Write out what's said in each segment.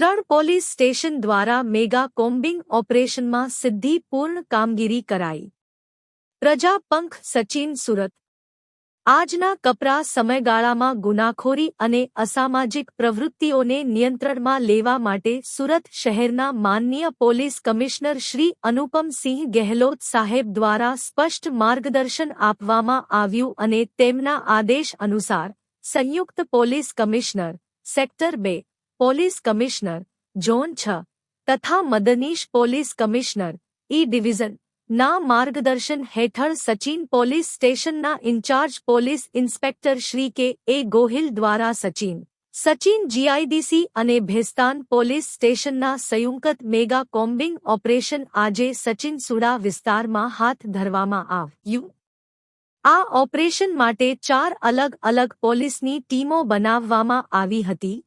ત્રણ police station દ્વારા mega combing ઓપરેશનમાં સિદ્ધિપૂર્ણ કામગીરી કરાઈ. પ્રજાપંખ સચિન સુરત. આજના કપરા સમયગાળામાં ગુનાખોરી અને અસામાજિક પ્રવૃત્તિઓને નિયંત્રણમાં લેવા માટે સુરત શહેરના માનનીય પોલીસ કમિશનર શ્રી અનુપમસિંહ ગેહલોત સાહેબ દ્વારા સ્પષ્ટ માર્ગદર્શન આપવામાં આવ્યું અને તેમના આદેશ અનુસાર સંયુક્ત પોલીસ કમિશનર સેક્ટર બે પોલીસ કમિશનર ઝોન છ તથા મદનીશ પોલીસ કમિશનર ઈ ડિવિઝન ના માર્ગદર્શન હેઠળ સચિન પોલીસ સ્ટેશનના in-charge police inspector Shri K A Gohil દ્વારા સચિન સચિન જીઆઈડીસી અને ભેસ્તાન પોલીસ સ્ટેશનના સંયુક્ત મેગા કોમ્બિંગ ઓપરેશન આજે સચિન સુડા વિસ્તારમાં હાથ ધરવામાં આવ્યું આ ઓપરેશન માટે ચાર અલગ અલગ પોલીસની ટીમો બનાવવામાં આવી હતી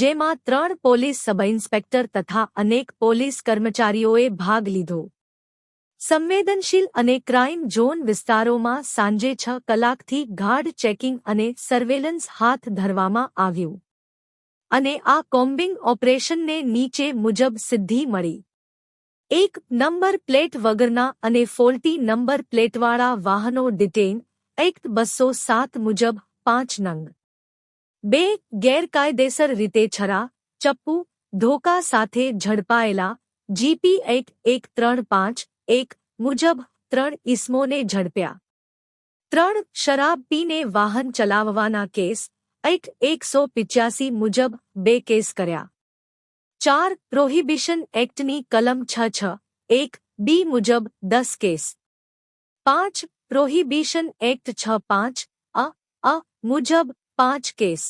જેમાં ત્રણ પોલીસ સબ ઇન્સ્પેક્ટર તથા અનેક પોલીસ કર્મચારીઓએ ભાગ લીધો. સંવેદનશીલ અને ક્રાઇમ ઝોન વિસ્તારોમાં સાંજે છ કલાકથી ગાઢ ચેકિંગ અને સર્વેલન્સ હાથ ધરવામાં આવ્યું. અને આ કોમ્બિંગ ઓપરેશનને નીચે મુજબ સિદ્ધિ મળી. એક નંબર પ્લેટ વગરના અને ફોલ્ટી નંબર પ્લેટવાળા વાહનો ડિટેન એક્ટ બસો સાત મુજબ પાંચ નંગ. બે ગેરકાયદેસર રીતે છરા ચપ્પુ ધોકા સાથે ઝડપાયેલા જીપી એક્ટ એક ત્રણ પાંચ એક મુજબ ત્રણ ઇસમોને ઝડપ્યા ત્રણ શરાબ પીને વાહન ચલાવવાના કેસ એક્ટ એકસો પિચ્યાસી મુજબ બે કેસ કર્યા ચાર પ્રોહિબિશન એક્ટની કલમ છ છ એક બી મુજબ દસ કેસ પાંચ પ્રોહિબિશન એક્ટ છ પાંચ અ અ મુજબ પાંચ કેસ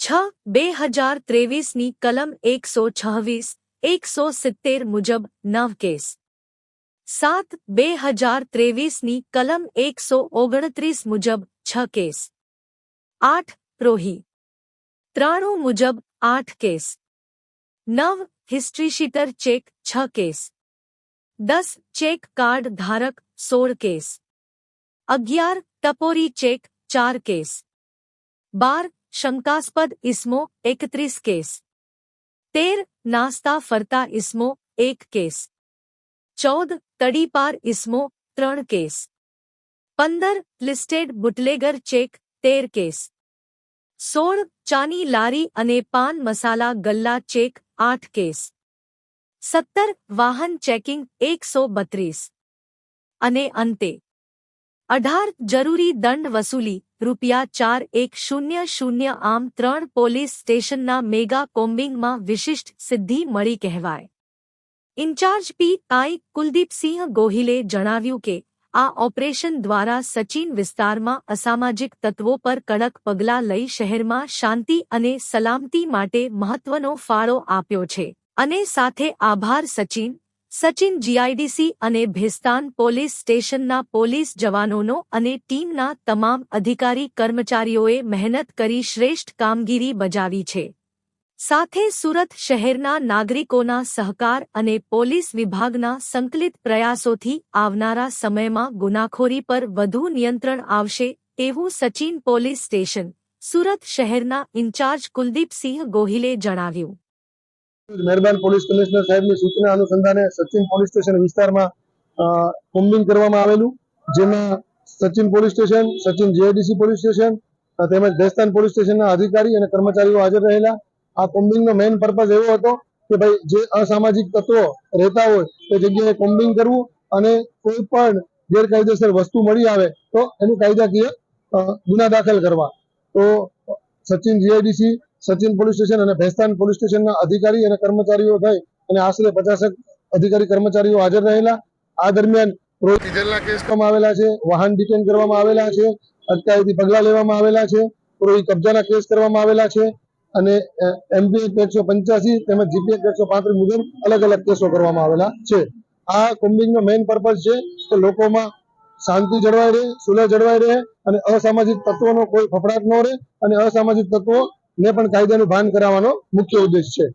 છ બે હજાર ત્રેવીસની કલમ એકસો છવ્વીસ એકસો સિત્તેર મુજબ નવ કેસ સાત બે હજાર ત્રેવીસની કલમ એકસો ઓગણત્રીસ મુજબ છ કેસ આઠ પ્રોહી ત્રાણું મુજબ આઠ કેસ નવ હિસ્ટ્રીશીટર ચેક છ કેસ દસ ચેક કાર્ડ ધારક સોળ કેસ અગિયાર ટપોરી ચેક ચાર કેસ બાર શંકાસ્પદ ઇસમો એકત્રીસ કેસ તેર નાસ્તા ફરતા ઇસમો એક કેસ ચૌદ તડીપાર ઇસમો ત્રણ કેસ પંદર લિસ્ટેડ બુટલેગર ચેક તેર કેસ સોળ ચાની લારી અને પાન મસાલા ગલ્લા ચેક આઠ કેસ સત્તર વાહન ચેકિંગ એકસો બત્રીસ અને અંતે અઢાર જરૂરી દંડ વસૂલી રૂપિયા ચાર એક શૂન્ય શૂન્ય આમ ત્રણ પોલીસ સ્ટેશનના મેગા કોમ્બિંગમાં વિશિષ્ટ સિદ્ધિ મળી કહેવાય. ઇન્ચાર્જ પી આઈ કુલદીપસિંહ ગોહિલે જણાવ્યું કે, આ ઓપરેશન દ્વારા સચિન વિસ્તારમાં અસામાજિક તત્વો પર કડક પગલાં લઈ શહેરમાં શાંતિ અને સલામતી માટે મહત્વનો ફાળો આપ્યો છે, અને સાથે આભાર સચિન સચિન જીઆઈડીસી અને ભેસ્તાન પોલીસ સ્ટેશનના પોલીસ જવાનોનો અને ટીમના તમામ અધિકારી કર્મચારીઓએ મહેનત કરી શ્રેષ્ઠ કામગીરી બજાવી છે. સાથે સુરત શહેરના નાગરિકોના સહકાર અને પોલીસ વિભાગના સંકલિત પ્રયાસોથી આવનારા સમયમાં ગુનાખોરી પર વધુ નિયંત્રણ આવશે તેવું સચિન પોલીસ સ્ટેશન, સુરત શહેરના ઇન્ચાર્જ કુલદીપસિંહ ગોહિલે જણાવ્યું. મહેરબાન પોલીસ કમિશનર સાહેબની સૂચના અનુસંધાને સચિન પોલીસ સ્ટેશન વિસ્તારમાં કોમ્બિંગ કરવામાં આવેલું, જેમાં Sachin police station, Sachin GIDC police station તેમજ દેસ્તાન પોલીસ સ્ટેશનના અધિકારી અને કર્મચારીઓ હાજર રહેલા. આ કોમ્બિંગનો મેઇન પર્પઝ એવો હતો કે ભાઈ, જે અસામાજિક તત્વો રહેતા હોય, તે જગ્યાએ કોમ્બિંગ કરવું અને કોઈ પણ ગેરકાયદેસર વસ્તુ મળી આવે, તો એનું કાયદાકીય ગુના દાખલ કરવા. તો Sachin GIDC Sachin police station અને ભેસ્તાન પોલીસ સ્ટેશનના અધિકારી અને કર્મચારીઓ થઈ અને આશરે પચાસક અધિકારી કર્મચારીઓ હાજર રહેલા. આ દરમિયાન ડીઝલના વાહન ડિટેન કરવામાં આવેલા છે, અટકાયતી પગલા લેવામાં આવેલા છે કબજાના કેસ કરવામાં આવેલા છે અને એમપી એકસો પંચ્યાસી તેમજ જીપીએફ એકસો મુજબ અલગ અલગ કેસો કરવામાં આવેલા છે. આ કોમ્બિંગનો મેઇન પર્પઝ છે કે લોકોમાં શાંતિ જળવાઈ રહે, સુલહ જળવાઈ રહે અને અસામાજિક તત્વોનો કોઈ ફફડાટ ન રહે અને અસામાજિક તત્વો ને પણ કાયદાનું ભાન કરાવવાનો મુખ્ય ઉદ્દેશ છે.